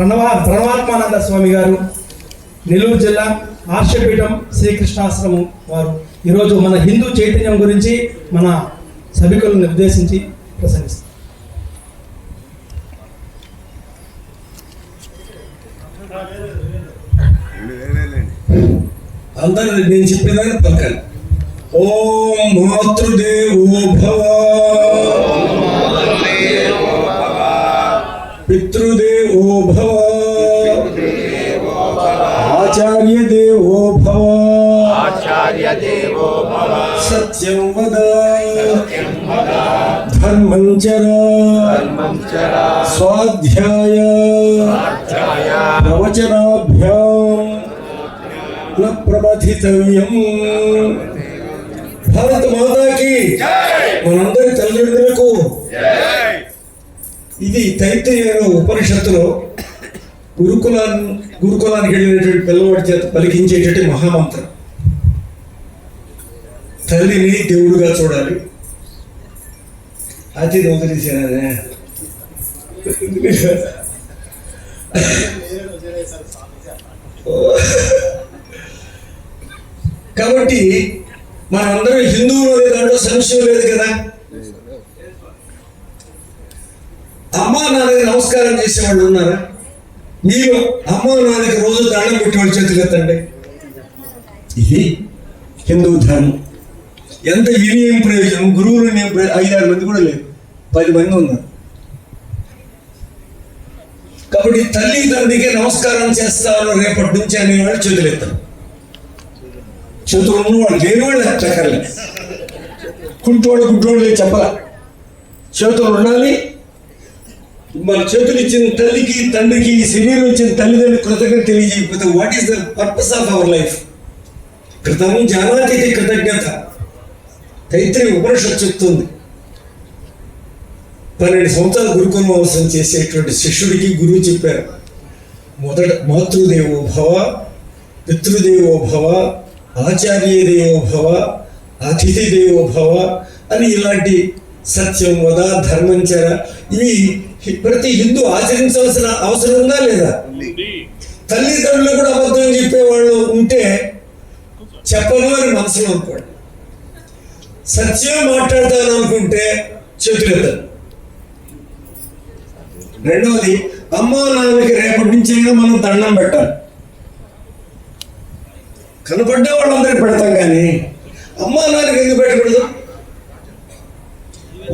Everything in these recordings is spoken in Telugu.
ప్రణవ ప్రణవాత్మానంద స్వామి గారు నెల్లూరు జిల్లా ఆర్షపీఠం శ్రీకృష్ణాశ్రమం వారు. ఈరోజు మన హిందూ చైతన్యం గురించి మన సభికులను నిర్దేశించి ప్రసంగిస్తారు అందరూ నేను చెప్పేదాన్ని పలకాలి. ఓం మాతృదేవో భవ. పితృదేవో భవ ఆచార్య దేవో భవ సత్యం వద ధర్మం చర స్వాధ్యాయ ప్రవచనాభ్యాం న ప్రమథితవ్యం భారత మాతాకి మనందరి తల్లిదండ్రులకు ఇది తైత్రీయ ఉపనిషత్తులో గురుకులాన్ని గురుకులానికి వెళ్ళినటువంటి పిల్లవాడి చేత పలికించేటటువంటి మహామంత్రం. తల్లిని దేవుడుగా చూడాలి. అది వదిలేసానే కాబట్టి మనందరం హిందువులు లేదంటే దాంట్లో సంశయం లేదు కదా. అమ్మా నాన్నకి నమస్కారం చేసేవాళ్ళు ఉన్నారా? మీరు అమ్మా నాన్నకి రోజు దండం పెట్టేవాళ్ళు చేతులు ఎత్తండి. ఇది హిందూ ధర్మం. ఎంత విని ఏం ప్రయోజనం గురువులు ప్రయోజనం? ఐదారు మంది కూడా లేరు. పది మంది ఉన్నారు. కాబట్టి తల్లి తండ్రికి నమస్కారం చేస్తాను రేపటి నుంచి అనేవాళ్ళు చేతులు ఎత్తారు. చేతులు ఉన్నవాళ్ళు లేనివాళ్ళు ఎత్తకర్లే కుంటోడు గుడ్డోడు లేదు చెప్పాల? చేతులు ఉండాలి మన చేతులు ఇచ్చిన తల్లికి తండ్రికి ఈ శరీరం ఇచ్చిన తల్లిదండ్రులు కృతజ్ఞత తెలియజేయకపోతే what is the purpose of our life కృతం జానాతిథి కృతజ్ఞత. తైత్రి ఉపనిషత్ చెప్తుంది. పన్నెండు సంవత్సరాలు గురుకులం అవసరం చేసేటువంటి శిష్యుడికి గురువు చెప్పారు. మొదట మాతృదేవో భవ పితృదేవో భవ ఆచార్య దేవో భవ అతిథి దేవో భవ అని ఇలాంటి సత్యం వద ధర్మంచర ఇవి హి- ప్రతి హిందూ ఆచరించవలసిన అవసరం ఉందా లేదా? తల్లిదండ్రులు కూడా అబద్ధం చెప్పేవాళ్ళు ఉంటే చెప్పను అని మనసులో అనుకోండి. సత్యం మాట్లాడతాను అనుకుంటే చేతులెత్తాను రెండవది అమ్మా నాన్నకి రేపటి నుంచి అయినా మనం దండం పెట్టాలి. కనపడ్డ వాళ్ళందరికీ పెడతాం కానీ అమ్మా నాన్నకి ఎందుకు పెట్టకూడదు?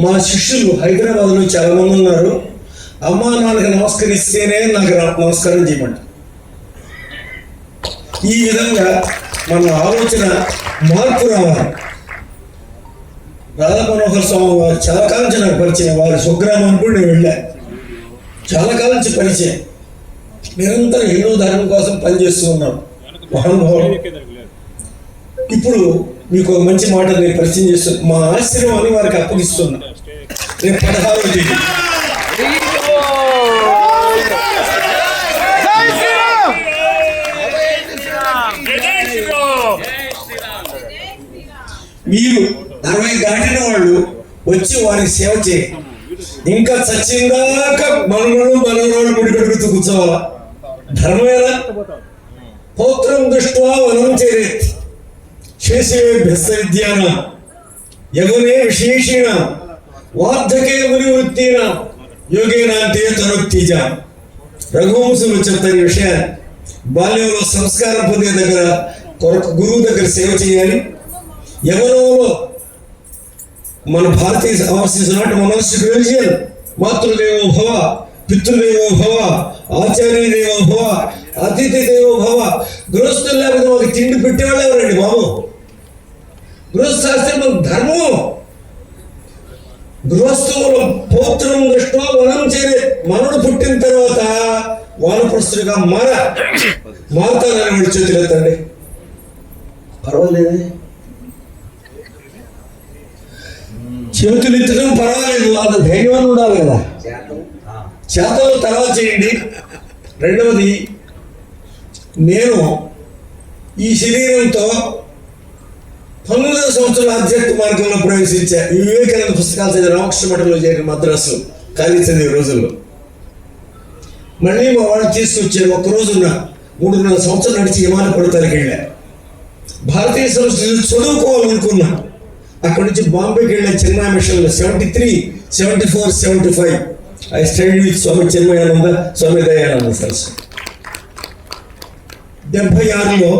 మా శిష్యులు హైదరాబాద్లో చాలా మంది ఉన్నారు. అమ్మా నాన్నకి నమస్కరిస్తేనే నాకు నమస్కారం చేయమంట ఈ విధంగా మన ఆలోచన మార్పు రావాలి. రాధా మనోహర్ స్వామి వారు చాలా కాలం నుంచి నాకు పరిచయం. వారి స్వగ్రామానికి కూడా నేను వెళ్ళాను చాలా కాలం నుంచి పరిచయం. నిరంతరం హిందూ ధర్మం కోసం పనిచేస్తూ ఉన్నాం. మహానుభావుడు. ఇప్పుడు మీకు ఒక మంచి మాట నేను పరిచయం చేస్తున్నాను మా ఆశ్రమాన్ని వారికి అప్పగిస్తున్నా. రేపు పదహారు తేదీ. మీరు అరవై దాటిన వాళ్ళు వచ్చి వారికి సేవ చేయండి ఇంకా చచ్చిందాక మనవడు మనవరాలు ముడి కడుగుతూ కూర్చోవాలా ఎలా? పౌత్రం దృష్ట్యా వనం చేరేత్. శేషే విద్యాన యగునే విశేషిణ వార్ధకే గురివృత్తిన యోగేనాంతే తరుక్తిజ. రఘువంశులు చెప్తారు ఈ బాల్యంలో సంస్కారం పొందే దగ్గర కొరకు గురువు దగ్గర సేవ చేయాలి. యవనంలో మన భారతీయ ours is not monastic religion మాతృదేవో భవ పితృదేవో భవ ఆచార్య దేవో భవ అతిథి దేవో భవ. గృహస్థులు లేకపోతే మాకు తిండి పెట్టేవాళ్ళు ఎవరండి బాబు? గృహస్థాస్త్రం ధర్మం గృహస్థులు పౌత్రం దృష్టిలో వనం చేరే మనుడు పుట్టిన తర్వాత వానప్రస్తుడిగా మార. మారుతానని వాడి చేతులు పర్వాలేదే. చేతులు ఇచ్చడం పర్వాలేదు అంత ధైర్యం ఉండాలి కదా. చేతలు తర్వాత చేయండి. రెండవది నేను ఈ శరీరంతో పంతొమ్మిదవ సంవత్సరం ఆధ్యాత్మిక మార్గంలో ప్రవేశించా వివేకానంద పుస్తకాలు చదివి రామకృష్ణ మఠంలో చేరిన మద్రాసు ఖాళీ చదివే రోజుల్లో. మళ్ళీ మా వాళ్ళు తీసుకొచ్చారు ఒక్కరోజు మూడున్నర సంవత్సరం నడిచి విమాన పడతానికి వెళ్ళా. భారతీయ సంస్థలు చదువుకోవాలనుకున్నా అక్కడి నుంచి బాంబేకి వెళ్ళే చిన్మయ మిషన్లో seventy three seventy four seventy five. I study with Swami Chinmayananda Swami Dayananda Saraswati డెబ్బై ఆరులో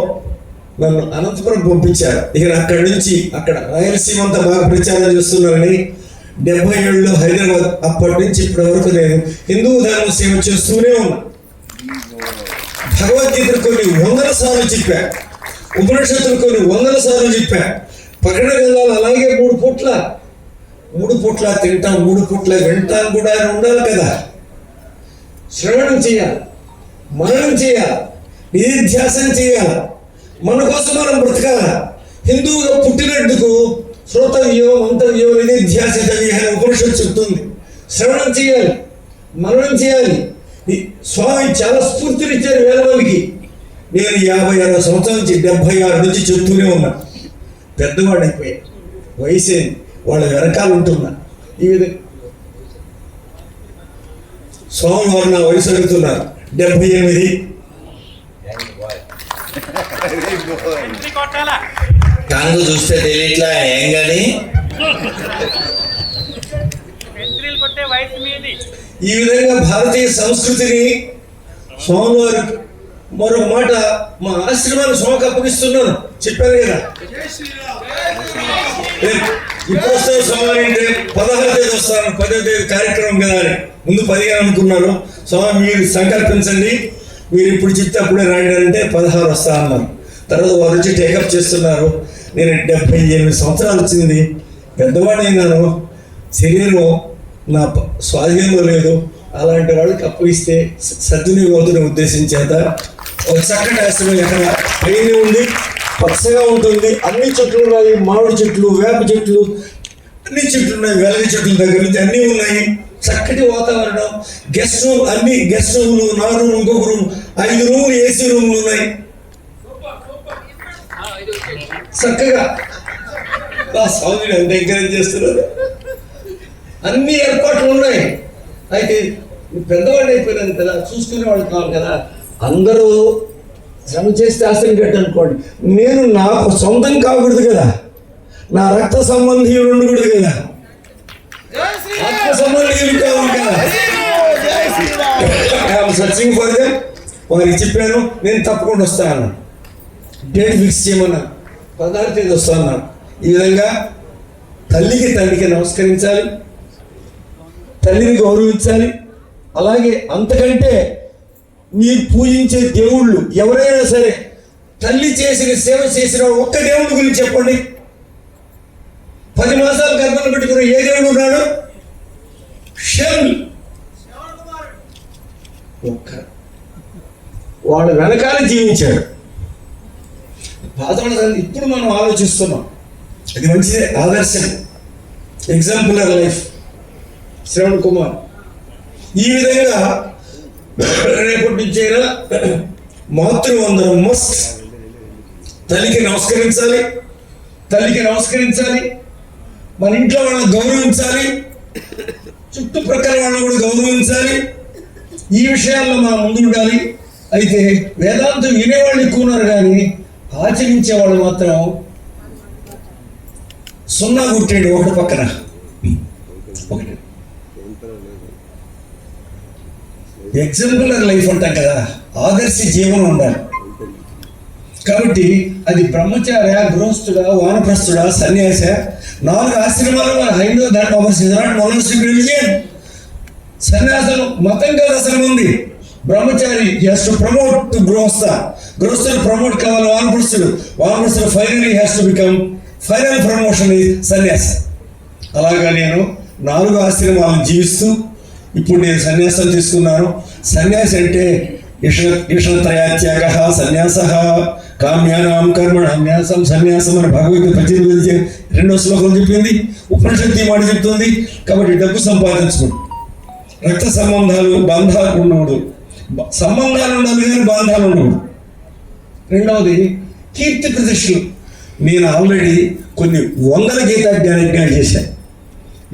నన్ను అనంతపురం పంపించారు. ఇక అక్కడి నుంచి అక్కడ రాయలసీమ అంతా బాగా ప్రచారం చేస్తున్నారని డెబ్బై ఏళ్ళలో హైదరాబాద్ అప్పటి నుంచి ఇప్పటి వరకు నేను హిందూ ధర్మ సేవ చేస్తూనే ఉన్నా. భగవద్గీత కొన్ని వందల సార్లు చెప్పా. ఉపనిషత్తులు కొన్ని వందల సార్లు చెప్పా. పక్కన వెళ్ళాలి అలాగే మూడు పూట్ల. మూడు పూట్ల తింటాం మూడు పూట్ల వింటాం కూడా అని ఉండాలి కదా. శ్రవణం చేయాలి మననం చేయాలి నిధిధ్యాసనం చేయాలి. మన కోసం మనం బ్రతకాల? హిందువుగా శ్రోతవ్యం శ్రోతవ్యో మంతవ్యో నిధిధ్యాసితవ్య అని ఉపనిషత్తు చెప్తుంది. శ్రవణం చేయాలి మరణం చేయాలి. స్వామి చాలా స్ఫూర్తినిచ్చారు వేల మందికి. నేను యాభై ఆరు సంవత్సరాల నుంచి డెబ్బై ఆరు నుంచి చెప్తూనే ఉన్నా. పెద్దవాడు అయిపోయా వయసు వాళ్ళ వెనకాల ఉంటున్నా. ఈ విధంగా స్వామి వారు నా వయసు అడుగుతున్నారు. డెబ్బై ఎనిమిది. టంగు చూస్తే తెలియట్లా ఏం మీది. ఈ విధంగా భారతీయ సంస్కృతిని స్వామివారు మరొక మాట మా ఆశ్రమాన్ని స్వామికి అప్పగిస్తున్నాను. చెప్పాను కదా? ఇప్పుడు వస్తాను స్వామి అంటే పదహారు తేదీ వస్తాను. పదో తేదీ కార్యక్రమం కదా అని. ముందు పదిహేను అనుకున్నారు. స్వామి మీరు సంకల్పించండి. మీరు ఇప్పుడు చెప్తే అప్పుడే రాండి అంటే పదహారు వస్తా అన్నారు. తర్వాత వారు వచ్చి టేకప్ చేస్తున్నారు. నేను డెబ్బై ఎనిమిది సంవత్సరాలు వచ్చింది. పెద్దవాడైనాను శరీరం నా స్వాధీనంలో లేదు. అలాంటి వాళ్ళకి అప్పగిస్తే సద్వినియోగం అవుతున్న ఉద్దేశం చేత ఒక చక్కటి ఆశ్రమం ఎక్కడ? పైన ఉంది. పచ్చగా ఉంటుంది. అన్ని చెట్లు ఉన్నాయి. మామిడి చెట్లు వేప చెట్లు అన్ని చెట్లు ఉన్నాయి. వెలగ చెట్ల దగ్గర నుంచి అన్నీ ఉన్నాయి. చక్కటి వాతావరణం. గెస్ట్ రూమ్ అన్ని గెస్ట్ రూమ్లు నాలుగు రూమ్ ఇంకొక రూమ్ ఐదు రూమ్లు ఏసీ రూమ్లు ఉన్నాయి. చక్కగా. బా స్వామిని ఎంత ఎంకరేజ్ చేస్తున్నారు? అన్ని ఏర్పాట్లు ఉన్నాయి. అయితే పెద్దవాళ్ళు అయిపోయినాను కదా చూసుకునే వాళ్ళు కావాలి కదా. అందరూ శ్రమ చేస్తే ఆశ్రయం కట్టనుకోండి. నేను నాకు సొంతం కాకూడదు కదా. నా రక్త సంబంధి ఉండకూడదు కదా. ఆత్మ సంబంధీయులు కావాలి కదా సర్చింగ్ ఫర్ దెమ్ వారికి చెప్పాను నేను తప్పకుండా వస్తాను డేట్ ఫిక్స్ చేయమన్నా పదహారు తేదీ వస్తాను ఈ విధంగా తల్లికి తండ్రికి నమస్కరించాలి. తల్లిని గౌరవించాలి. అలాగే అంతకంటే మీరు పూజించే దేవుళ్ళు ఎవరైనా సరే తల్లి చేసిన సేవ చేసిన ఒక్క దేవుడి గురించి చెప్పండి పది మాసాలు గర్భం పెట్టుకున్న ఏ దేవుడు ఉన్నాడు? షెల్ ఒక్క. వాళ్ళ వెనకాల జీవించాడు పాతవాళ్ళ ఇప్పుడు మనం ఆలోచిస్తున్నాం. అది మంచిదే ఆదర్శం. Our life Shravan Kumar. ఈ విధంగా రేపటి నుంచైనా మాతృవందనం మస్ట్ తల్లికి నమస్కరించాలి. తల్లికి నమస్కరించాలి. మన ఇంట్లో వాళ్ళని గౌరవించాలి. చుట్టుప్రక్కల వాళ్ళని కూడా గౌరవించాలి. ఈ విషయాల్లో మనం ముందు ఉండాలి. అయితే వేదాంతం వినేవాళ్ళు ఎక్కువ ఉన్నారు కానీ ఆచరించే వాళ్ళు మాత్రం సున్నా గుట్టండి ఒకటి పక్కన. ఒకటి. ఎగ్జాంపులర్ లైఫ్ అంటాం కదా ఆదర్శ జీవనం ఉండాలి. కాబట్టి అది బ్రహ్మచార్య గృహస్థుడా వానప్రస్థుడా సన్యాస నాలుగు ఆశ్రమాలు దాంట్లో హైందవ ధర్మ మోనస్టిక్ రిలిజియన్ సన్యాసం మతం కాదు అసలు ఉంది. బ్రహ్మచారి హ్యాస్ టు ప్రమోట్ టు గృహస్థ. గృహస్థులు ప్రమోట్ కావాలి వానప్రస్థుడు వానప్రస్థుడు finally has to become final promotion సన్యాస. అలాగా నేను నాలుగు ఆశ్రమాలను జీవిస్తూ ఇప్పుడు నేను సన్యాసం తీసుకున్నాను. సన్యాసి అంటే ఇష ఇషత్రయాత్యాగ సన్యాస. కామ్యానాం కర్మ న్యాసం సన్యాసం అని భగవద్గీత పద్దెనిమిది రెండో శ్లోకం చెప్పింది. ఉపనిషత్తు మాట చెప్తుంది. కాబట్టి డబ్బు సంపాదించుకోండి. రక్త సంబంధాలు బంధాలు ఉండవు సంబంధాలు ఉండాలి కానీ బంధాలు ఉండవు రెండవది కీర్తి ప్రతిష్టలు. నేను ఆల్రెడీ కొన్ని వందల గీతాజ్ఞాన చేశాను.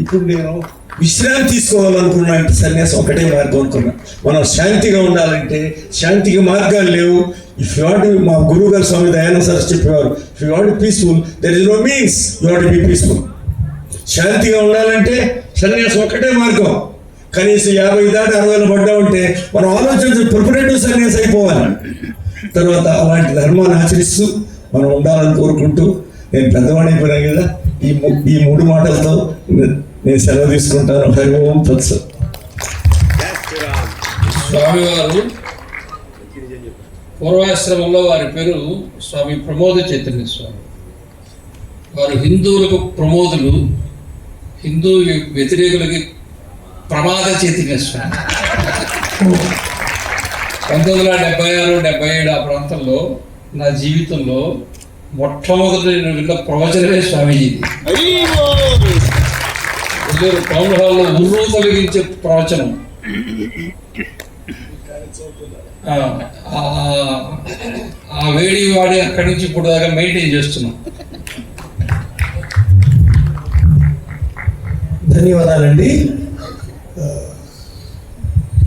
ఇప్పుడు నేను విశ్రాంతి తీసుకోవాలనుకున్నామంటే సన్యాసం ఒకటే మార్గం అనుకున్నా. మనం శాంతిగా ఉండాలంటే శాంతికి మార్గాలు లేవు. ఇఫ్ యూ వాంట్ మా గురువు గారు స్వామి దయానంద సార్ చెప్పేవారు if you want peaceful there is no means you want be peaceful శాంతిగా ఉండాలంటే సన్యాసం ఒకటే మార్గం. కనీసం యాభై దాటి వేలు పడ్డా ఉంటే మనం ఆలోచించి ప్రిపరేటివ్ సన్యాసం అయిపోవాలి. తర్వాత అలాంటి ధర్మాన్ని ఆచరిస్తూ మనం ఉండాలని కోరుకుంటూ నేను పెద్దవాడైపోయినా కదా. ఈ ఈ మూడు మాటలతో నేను సెలవు తీసుకుంటాను. హరి ఓం తత్సత్ స్వామివారు పూర్వాశ్రమంలో వారి పేరు స్వామి ప్రమోద చైతన్య స్వామి. వారు హిందువులకు ప్రమోదులు హిందూ వ్యతిరేకులకి ప్రమాద చైతన్య స్వామి. పంతొమ్మిది వందల డెబ్బై ఆరు డెబ్బై ఏడు ఆ ప్రాంతంలో నా జీవితంలో మొట్టమొదటి నేను విన్న ప్రవచనమే స్వామీజీది. ఇద్దరు టౌన్ హాల్లో ఉర్రు తొలగించే ప్రవచనం ఆ, వేడి వాడి అక్కడి నుంచి ఇప్పుడు దాకా మెయింటైన్ చేస్తున్నాం. ధన్యవాదాలండి.